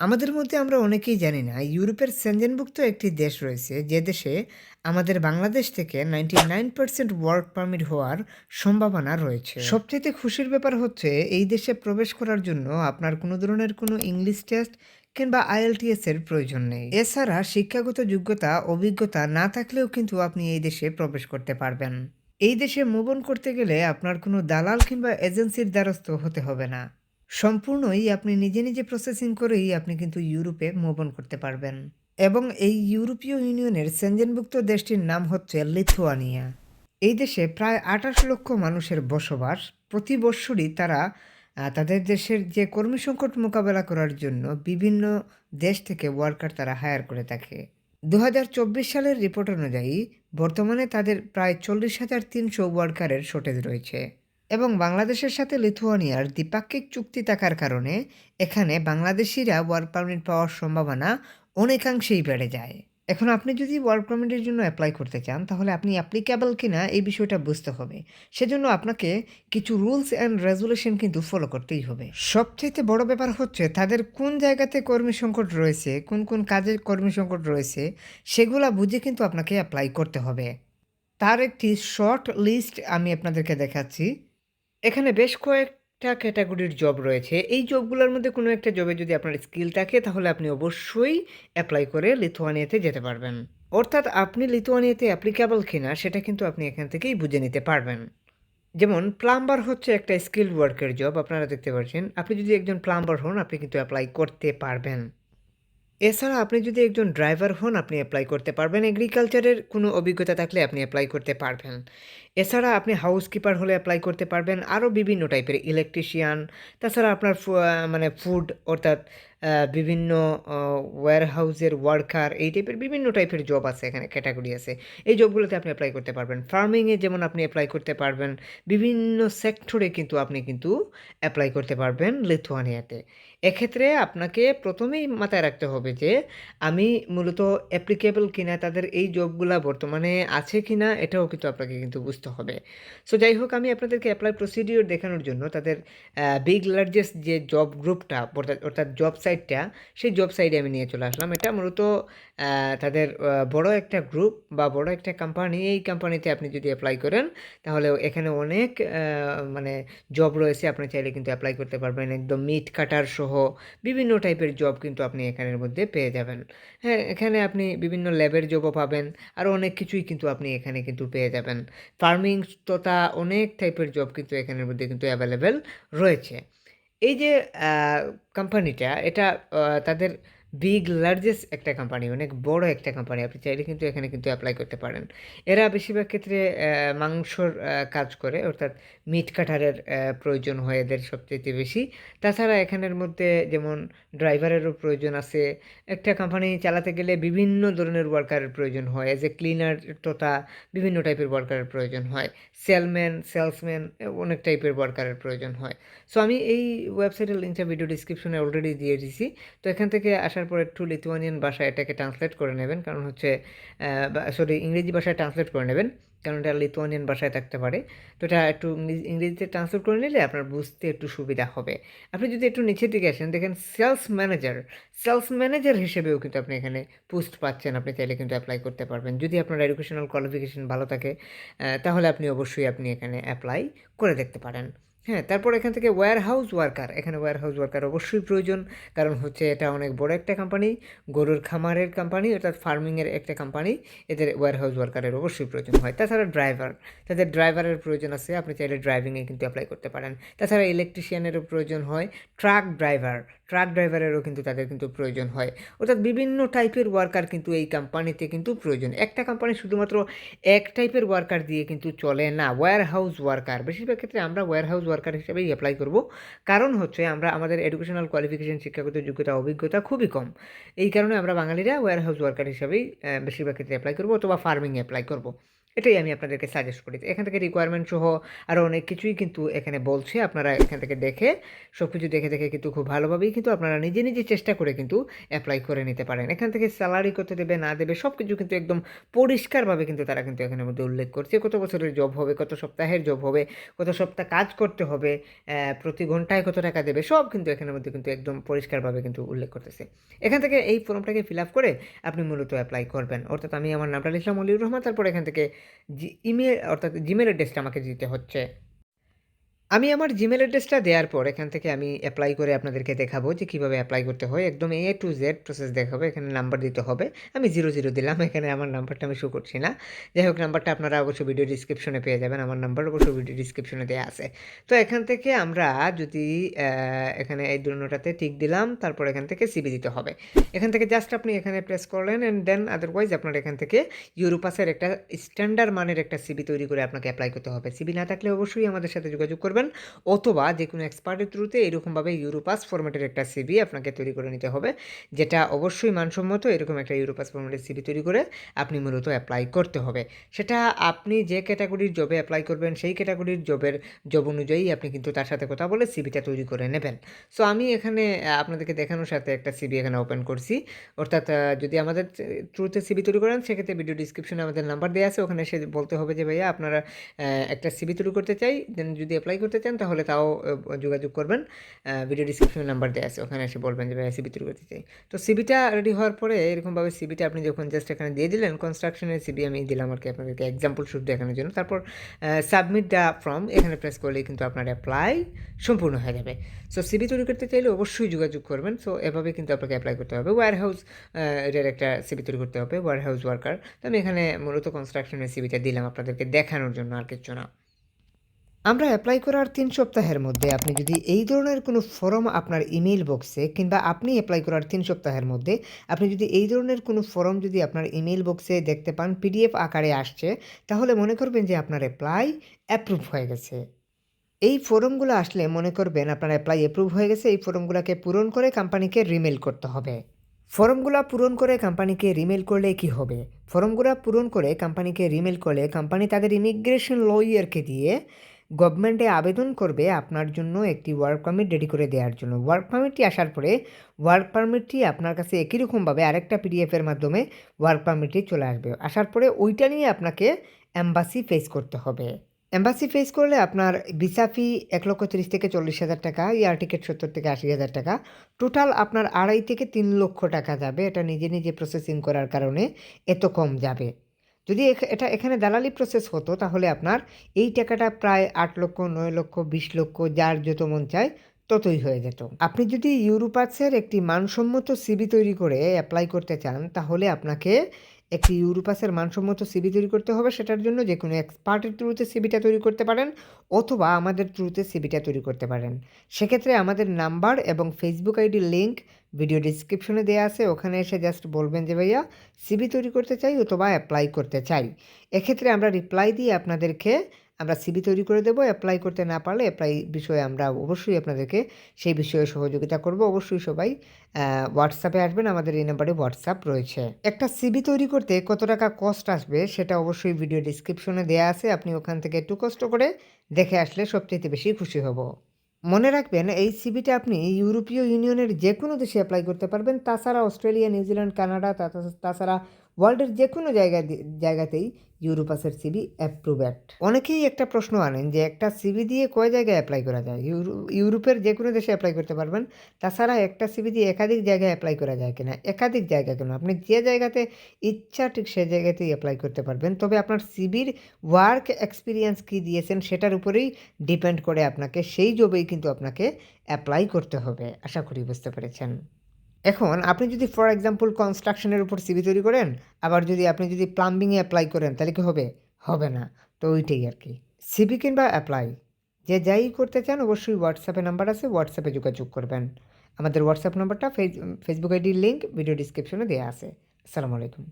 আমাদের মধ্যে আমরা অনেকেই জানি না, ইউরোপের সেনজেনভুক্ত একটি দেশ রয়েছে যে দেশে আমাদের বাংলাদেশ থেকে ninety nine percent work permit হওয়ার সম্ভাবনা রয়েছে। সবচেয়ে খুশির ব্যাপার হচ্ছে, এই দেশে প্রবেশ করার জন্য আপনার কোনো ধরনের কোনো ইংলিশ টেস্ট কিংবা আইএলটিএস এর প্রয়োজন নেই। এছাড়া শিক্ষাগত যোগ্যতা, অভিজ্ঞতা না থাকলেও কিন্তু আপনি এই দেশে প্রবেশ করতে পারবেন। এই দেশে মুভ অন করতে গেলে আপনার কোনো দালাল কিংবা এজেন্সির দ্বারস্থ হতে হবে না। সম্পূর্ণই আপনি নিজে নিজে প্রসেসিং করেই আপনি কিন্তু ইউরোপে মুভ অন করতে পারবেন। এবং এই ইউরোপীয় ইউনিয়নের সেনজেনভুক্ত দেশটির নাম হচ্ছে লিথুয়ানিয়া। এই দেশে প্রায় আঠাশ লক্ষ মানুষের বসবাস। প্রতি বৎসরই তারা তাদের দেশের যে কর্মী সংকট মোকাবেলা করার জন্য বিভিন্ন দেশ থেকে ওয়ার্কার তারা হায়ার করে থাকে। দু হাজার চব্বিশ সালের রিপোর্ট অনুযায়ী বর্তমানে তাদের প্রায় চল্লিশ হাজার তিনশো ওয়ার্কারের শর্টেজ রয়েছে। এবং বাংলাদেশের সাথে লিথুয়ানিয়ার দ্বিপাক্ষিক চুক্তি থাকার কারণে এখানে বাংলাদেশিরা ওয়ার্ক পারমিট পাওয়ার সম্ভাবনা অনেকাংশেই বেড়ে যায়। এখন আপনি যদি ওয়ার্ক পারমিটের জন্য অ্যাপ্লাই করতে চান, তাহলে আপনি অ্যাপ্লিকেবল কিনা এই বিষয়টা বুঝতে হবে। সেজন্য আপনাকে কিছু রুলস অ্যান্ড রেজুলেশন কিন্তু ফলো করতেই হবে। সবচাইতে বড় ব্যাপার হচ্ছে, তাদের কোন জায়গাতে কর্মী সংকট রয়েছে, কোন কোন কাজের কর্মী সংকট রয়েছে, সেগুলা বুঝে কিন্তু আপনাকে অ্যাপ্লাই করতে হবে। তার একটি শর্ট লিস্ট আমি আপনাদেরকে দেখাচ্ছি। এখানে বেশ কয়েকটা ক্যাটাগরির জব রয়েছে। এই জবগুলোর মধ্যে কোনো একটা জবে যদি আপনার স্কিল থাকে, তাহলে আপনি অবশ্যই অ্যাপ্লাই করে লিথুয়ানিয়াতে যেতে পারবেন। অর্থাৎ আপনি লিথুয়ানিয়াতে অ্যাপ্লিকেবল কিনা, সেটা কিন্তু আপনি এখান থেকেই বুঝে নিতে পারবেন। যেমন প্লাম্বার হচ্ছে একটা স্কিল ওয়ার্কের জব আপনারা দেখতে পাচ্ছেন। আপনি যদি একজন প্লাম্বার হন, আপনি কিন্তু অ্যাপ্লাই করতে পারবেন। এছাড়া আপনি যদি একজন ড্রাইভার হন, আপনি অ্যাপ্লাই করতে পারবেন। এগ্রিকালচারের কোনো অভিজ্ঞতা থাকলে আপনি অ্যাপ্লাই করতে পারবেন। এছাড়া আপনি হাউসকিপার হলে অ্যাপ্লাই করতে পারবেন। আরও বিভিন্ন টাইপের ইলেকট্রিশিয়ান তাছাড়া আপনার মানে ফুড অর্থাৎ বিভিন্ন ওয়্যার হাউসের ওয়ার্কার এই টাইপের বিভিন্ন টাইপের জব আছে এখানে ক্যাটাগরি আছে। এই জবগুলোতে আপনি অ্যাপ্লাই করতে পারবেন। ফার্মিংয়ে যেমন আপনি অ্যাপ্লাই করতে পারবেন, বিভিন্ন সেক্টরে কিন্তু আপনি কিন্তু অ্যাপ্লাই করতে পারবেন লিথুয়ানিয়াতে এক্ষেত্রে আপনাকে প্রথমেই মাথায় রাখতে হবে যে, আমি মূলত অ্যাপ্লিকেবল কিনা, তাদের এই জবগুলা বর্তমানে আছে কি না এটাও কিন্তু আপনাকে কিন্তু বুঝতে হবে। সো যাই হোক, আমি আপনাদেরকে অ্যাপ্লাই প্রসিডিওর দেখানোর জন্য তাদের বিগ লার্জেস্ট যে জব গ্রুপটা অর্থাৎ জব সাইটটা সেই জব সাইটে আমি নিয়ে চলে আসলাম। এটা মূলত তাদের বড় একটা গ্রুপ বা বড় একটা কোম্পানি এই কোম্পানিতে আপনি যদি অ্যাপ্লাই করেন, তাহলে এখানে অনেক মানে জব রয়েছে। আপনি চাইলে কিন্তু অ্যাপ্লাই করতে পারবেন। একদম মিট কাটার সহ বিভিন্ন টাইপের জব কিন্তু আপনি এখানের মধ্যে পেয়ে যাবেন। হ্যাঁ এখানে আপনি বিভিন্ন ল্যাবের জবও পাবেন। আরও অনেক কিছুই কিন্তু আপনি এখানে কিন্তু পেয়ে যাবেন। ফার্মিং তথা অনেক টাইপের জব কিন্তু এখানের মধ্যে কিন্তু অ্যাভেলেবেল রয়েছে। এই যে কোম্পানিটা এটা তাদের বিগ লার্জেস্ট একটা কোম্পানি অনেক বড় একটা কোম্পানি আপনি চাইলে কিন্তু এখানে কিন্তু অ্যাপ্লাই করতে পারেন। এরা বেশিরভাগ ক্ষেত্রে মাংসর কাজ করে, অর্থাৎ মিট কাটারের প্রয়োজন হয় এদের সবচেয়ে বেশি। তাছাড়া এখানের মধ্যে যেমন ড্রাইভারেরও প্রয়োজন আছে। একটা কোম্পানি চালাতে গেলে বিভিন্ন ধরনের ওয়ার্কারের প্রয়োজন হয় এজ এ ক্লিনার তথা বিভিন্ন টাইপের ওয়ার্কারের প্রয়োজন হয়। সেলম্যান সেলসম্যান অনেক টাইপের ওয়ার্কারের প্রয়োজন হয়। সো আমি এই ওয়েবসাইটের লিঙ্কটা ভিডিও ডিসক্রিপশনে অলরেডি দিয়ে দিয়েছি তো এখান থেকে আসার পর একটু লিথুয়ানিয়ান ভাষায় এটাকে ট্রান্সলেট করে নেবেন। কারণ হচ্ছে সরি ইংরেজি ভাষায় ট্রান্সলেট করে নেবেন। কারণ এটা লিথুয়ানিয়ান ভাষায় থাকতে পারে। তো এটা একটু ইংরেজিতে ট্রান্সলেট করে নিলে আপনার বুঝতে একটু সুবিধা হবে। আপনি যদি একটু নিচের দিকে আসেন, দেখেন সেলস ম্যানেজার সেলস ম্যানেজার হিসেবেও কিন্তু আপনি এখানে পোস্ট পাচ্ছেন। আপনি চাইলে কিন্তু অ্যাপ্লাই করতে পারবেন। যদি আপনার এডুকেশনাল কোয়ালিফিকেশন ভালো থাকে তাহলে আপনি অবশ্যই আপনি এখানে অ্যাপ্লাই করে দেখতে পারেন। হ্যাঁ তারপর এখান থেকে ওয়্যার হাউস ওয়ার্কার এখানে ওয়্যার হাউস ওয়ার্কার অবশ্যই প্রয়োজন। কারণ হচ্ছে এটা অনেক বড় একটা কোম্পানি গরুর খামারের কোম্পানি অর্থাৎ ফার্মিংয়ের একটা কোম্পানি এদের ওয়্যার হাউস ওয়ার্কারের অবশ্যই প্রয়োজন হয়। তাছাড়া ড্রাইভার তাদের ড্রাইভারের প্রয়োজন আছে, আপনি চাইলে ড্রাইভিংয়ে কিন্তু অ্যাপ্লাই করতে পারেন। তাছাড়া ইলেকট্রিশিয়ানেরও প্রয়োজন হয় ট্রাক ড্রাইভার ট্রাক ড্রাইভারেরও কিন্তু তাদের কিন্তু প্রয়োজন হয়। অর্থাৎ বিভিন্ন টাইপের ওয়ার্কার কিন্তু এই কোম্পানিতে কিন্তু প্রয়োজন। একটা কোম্পানি শুধুমাত্র এক টাইপের ওয়ার্কার দিয়ে কিন্তু চলে না ওয়্যার হাউস ওয়ার্কার বেশিরভাগ ক্ষেত্রে আমরা ওয়্যার হাউস ওয়ার্কার হিসেবেই অ্যাপ্লাই করব। কারণ হচ্ছে আমরা, আমাদের এডুকেশনাল কোয়ালিফিকেশন শিক্ষাগত যোগ্যতা, অভিজ্ঞতা খুবই কম। এই কারণে আমরা বাঙালিরা ওয়্যার হাউস ওয়ার্কার হিসেবেই বেশিরভাগ ক্ষেত্রে অ্যাপ্লাই করব অথবা ফার্মিং অ্যাপ্লাই করব। এটাই আমি আপনাদেরকে সাজেস্ট করি এখান থেকে রিকোয়ারমেন্ট সহ আরও অনেক কিছুই কিন্তু এখানে বলছে। আপনারা এখান থেকে দেখে সব কিছু দেখে দেখে কিন্তু খুব ভালোভাবেই কিন্তু আপনারা নিজে নিজে চেষ্টা করে কিন্তু অ্যাপ্লাই করে নিতে পারেন। এখান থেকে স্যালারি কত দেবে, না দেবে সব কিছু কিন্তু একদম পরিষ্কারভাবে কিন্তু তারা কিন্তু এখানের মধ্যে উল্লেখ করছে। কত বছরের জব হবে, কত সপ্তাহের জব হবে, কত সপ্তাহ কাজ করতে হবে প্রতি ঘন্টায় কত টাকা দেবে, সব কিন্তু এখানের মধ্যে কিন্তু একদম পরিষ্কারভাবে কিন্তু উল্লেখ করতেছে। এখান থেকে এই ফর্মটাকে ফিল আপ করে আপনি মূলত অ্যাপ্লাই করবেন। অর্থাৎ আমি আমার নামটা লিখলাম অলিউর রহমান, তারপর এখান থেকে জি ইমেল অর্থাৎ জিমেল অ্যাড্রেসটা আমাকে দিতে হচ্ছে। আমি আমার জিমেল অ্যাড্রেসটা দেওয়ার পর এখান থেকে আমি অ্যাপ্লাই করে আপনাদেরকে দেখাবো যে কীভাবে অ্যাপ্লাই করতে হয়। একদম এ টু জেড প্রসেস দেখাবো, এখানে নাম্বার দিতে হবে। আমি জিরো জিরো দিলাম, এখানে আমার নাম্বারটা আমি শো করছি না। যাই হোক নাম্বারটা আপনারা অবশ্যই ভিডিও ডিসক্রিপশনে পেয়ে যাবেন, আমার নাম্বার অবশ্যই ভিডিও ডিসক্রিপশনে দেওয়া আছে। তো এখান থেকে আমরা যদি এখানে এই দুটাতে টিক দিলাম, তারপর এখান থেকে সিবি দিতে হবে। এখান থেকে জাস্ট আপনি এখানে প্রেস করলেন অ্যান্ড দেন আদারওয়াইজ আপনার এখান থেকে ইউরোপাসের একটা স্ট্যান্ডার্ড মানের একটা সিবি তৈরি করে আপনাকে অ্যাপ্লাই করতে হবে। সিবি না থাকলে অবশ্যই আমাদের সাথে যোগাযোগ করবেন। অথবা যে কোনো এক্সপার্টের থ্রুতে এরকমভাবে ইউরোপাস ফরম্যাটের একটা সিবি আপনাকে তৈরি করে নিতে হবে, যেটা অবশ্যই মানসম্মত এরকম একটা ইউরোপাস ফরম্যাটের সিবি তৈরি করে আপনি মূলত অ্যাপ্লাই করতে হবে। সেটা আপনি যে ক্যাটাগরির জবে অ্যাপ্লাই করবেন, সেই ক্যাটাগরির জবের জব অনুযায়ী আপনি কিন্তু তার সাথে কথা বলে সিবিটা তৈরি করে নেবেন। সো আমি এখানে আপনাদেরকে দেখানোর সাথে একটা সিবি এখানে ওপেন করছি। অর্থাৎ যদি আমাদের থ্রুতে সিবি তৈরি করেন, সেক্ষেত্রে ভিডিও ডিসক্রিপশনে আমাদের নাম্বার দেওয়া আছে। ওখানে সে বলতে হবে যে, ভাইয়া, আপনারা একটা সিবি তৈরি করতে চাই দেন যদি অ্যাপ্লাই করতে চান, তাহলে তাও যোগাযোগ করবেন। ভিডিও ডিসক্রিপশনে নাম্বার দেওয়া আছে, ওখানে এসে বলবেন যে, ভাইয়া সিবি তৈরি করতে চাই তো সিবিটা রেডি হওয়ার পরে এরকমভাবে সিবিটা আপনি যখন জাস্ট এখানে দিয়ে দিলেন কনস্ট্রাকশনের সিবি আমি দিলাম আর কি আপনাদেরকে এক্সাম্পল শুট দেখানোর জন্য। তারপর সাবমিট দ্য ফর্ম এখানে প্রেস করলেই কিন্তু আপনার অ্যাপ্লাই সম্পূর্ণ হয়ে যাবে। সো সিবি তৈরি করতে চাইলে অবশ্যই যোগাযোগ করবেন। সো এভাবে কিন্তু আপনাকে অ্যাপ্লাই করতে হবে। ওয়ার হাউস এর একটা সিবি তৈরি করতে হবে ওয়ার হাউস ওয়ার্কার তো আমি এখানে মূলত কনস্ট্রাকশনের সিবিটা দিলাম আপনাদেরকে দেখানোর জন্য আর কিছু না। আমরা অ্যাপ্লাই করার তিন সপ্তাহের মধ্যে আপনি যদি এই ধরনের কোনো ফর্ম আপনার ইমেল বক্সে কিংবা আপনি অ্যাপ্লাই করার তিন সপ্তাহের মধ্যে আপনি যদি এই ধরনের কোনো ফর্ম যদি আপনার ইমেল বক্সে দেখতে পান পিডিএফ আকারে আসছে, তাহলে মনে করবেন যে আপনার অ্যাপ্লাই অ্যাপ্রুভ হয়ে গেছে। এই ফর্মগুলো আসলে মনে করবেন আপনার অ্যাপ্লাই অ্যাপ্রুভ হয়ে গেছে, এই ফর্মগুলোকে পূরণ করে কোম্পানিকে রিমেল করতে হবে। ফর্মগুলো পূরণ করে কোম্পানিকে রিমেল করলে কি হবে? ফর্মগুলো পূরণ করে কোম্পানিকে রিমেল করলে কোম্পানি তাদের ইমিগ্রেশন লয়ারকে দিয়ে গভর্নমেন্টে আবেদন করবে আপনার জন্য একটি ওয়ার্ক পারমিট রেডি করে দেওয়ার জন্য। ওয়ার্ক পারমিটটি আসার পরে ওয়ার্ক পারমিটটি আপনার কাছে একই রকমভাবে আরেকটা পিডিএফের মাধ্যমে ওয়ার্ক পারমিটটি চলে আসবে। আসার পরে ওইটা নিয়ে আপনাকে অ্যাম্বাসি ফেস করতে হবে। অ্যাম্বাসি ফেস করলে আপনার ভিসা ফি এক লক্ষ তিরিশ থেকে চল্লিশ হাজার টাকা এয়ার টিকিট সত্তর থেকে আশি হাজার টাকা। টোটাল আপনার আড়াই থেকে তিন লক্ষ টাকা যাবে। এটা নিজে নিজে প্রসেসিং করার কারণে এত কম যাবে। যদি এটা এখানে দালালি প্রসেস হতো, তাহলে আপনার এই টাকাটা প্রায় আট লক্ষ, নয় লক্ষ, বিশ লক্ষ, যার যত মন চায় ততই হয়ে যেত। আপনি যদি ইউরোপাসের একটি মানসম্মত সিবি তৈরি করে অ্যাপ্লাই করতে চান, তাহলে আপনাকে একটি ইউরোপাসের মানসম্মত সিবি তৈরি করতে হবে, সেটার জন্য যে কোনো এক্সপার্টের থ্রুতে সিবিটা তৈরি করতে পারেন অথবা আমাদের থ্রুতে সিবিটা তৈরি করতে পারেন। সেক্ষেত্রে আমাদের নাম্বার এবং ফেসবুক আইডি লিঙ্ক ভিডিও ডিসক্রিপশনে দেওয়া আছে, ওখানে এসে জাস্ট বলবেন যে, ভাইয়া সিবি তৈরি করতে চাই অথবা অ্যাপ্লাই করতে চাই। এক্ষেত্রে আমরা রিপ্লাই দিয়ে আপনাদেরকে আমরা সিবি তৈরি করে দেবো অ্যাপ্লাই করতে না পারলে অ্যাপ্লাই বিষয়ে আমরা অবশ্যই আপনাদেরকে সেই বিষয়ে সহযোগিতা করব। অবশ্যই সবাই হোয়াটসঅ্যাপে আসবেন, আমাদের এই নাম্বারে হোয়াটসঅ্যাপ রয়েছে। একটা সিবি তৈরি করতে কত টাকা কস্ট আসবে সেটা অবশ্যই ভিডিও ডিসক্রিপশনে দেওয়া আছে। আপনি ওখান থেকে একটু কষ্ট করে দেখে আসলে সবচেয়ে বেশি খুশি হব। মনে রাখবেন, এই সিবিটা আপনি ইউরোপীয় ইউনিয়নের যে কোনো দেশে অ্যাপ্লাই করতে পারবেন। তাছাড়া অস্ট্রেলিয়া, নিউজিল্যান্ড, কানাডা তাছাড়া ওয়ার্ল্ডের যে কোনো জায়গা জায়গাতেই ইউরোপাসের সিবি অ্যাপ্রুভেড অনেকেই একটা প্রশ্ন আনেন যে একটা সিবি দিয়ে কয় জায়গায় অ্যাপ্লাই করা যায়? ইউরো- ইউরোপের যে কোনো দেশে অ্যাপ্লাই করতে পারবেন। তাছাড়া একটা সিবি দিয়ে একাধিক জায়গায় অ্যাপ্লাই করা যায় কিনা? একাধিক জায়গা কেন? আপনি যে জায়গাতে ইচ্ছা ঠিক সে জায়গাতেই অ্যাপ্লাই করতে পারবেন। তবে আপনার সিবির ওয়ার্ক এক্সপিরিয়েন্স কী দিয়েছেন সেটার উপরেই ডিপেন্ড করে আপনাকে, সেই জবেই কিন্তু আপনাকে অ্যাপ্লাই করতে হবে। আশা করি বুঝতে পেরেছেন। এখন আপনি যদি ফর এক্সাম্পল কনস্ট্রাকশনের উপর সিবি তৈরি করেন, আবার যদি আপনি যদি প্লাম্বিংয়ে অ্যাপ্লাই করেন, তাহলে কি হবে? হবে না। তো ওইটাই আর কি। সিবি কিংবা অ্যাপ্লাই যে যাই করতে চান, অবশ্যই হোয়াটসঅ্যাপে নাম্বার আছে হোয়াটসঅ্যাপে যোগাযোগ করবেন। আমাদের হোয়াটসঅ্যাপ নাম্বারটা ফেসবুক আইডির লিঙ্ক ভিডিও ডিসক্রিপশনে দেওয়া আছে। আসসালামু আলাইকুম।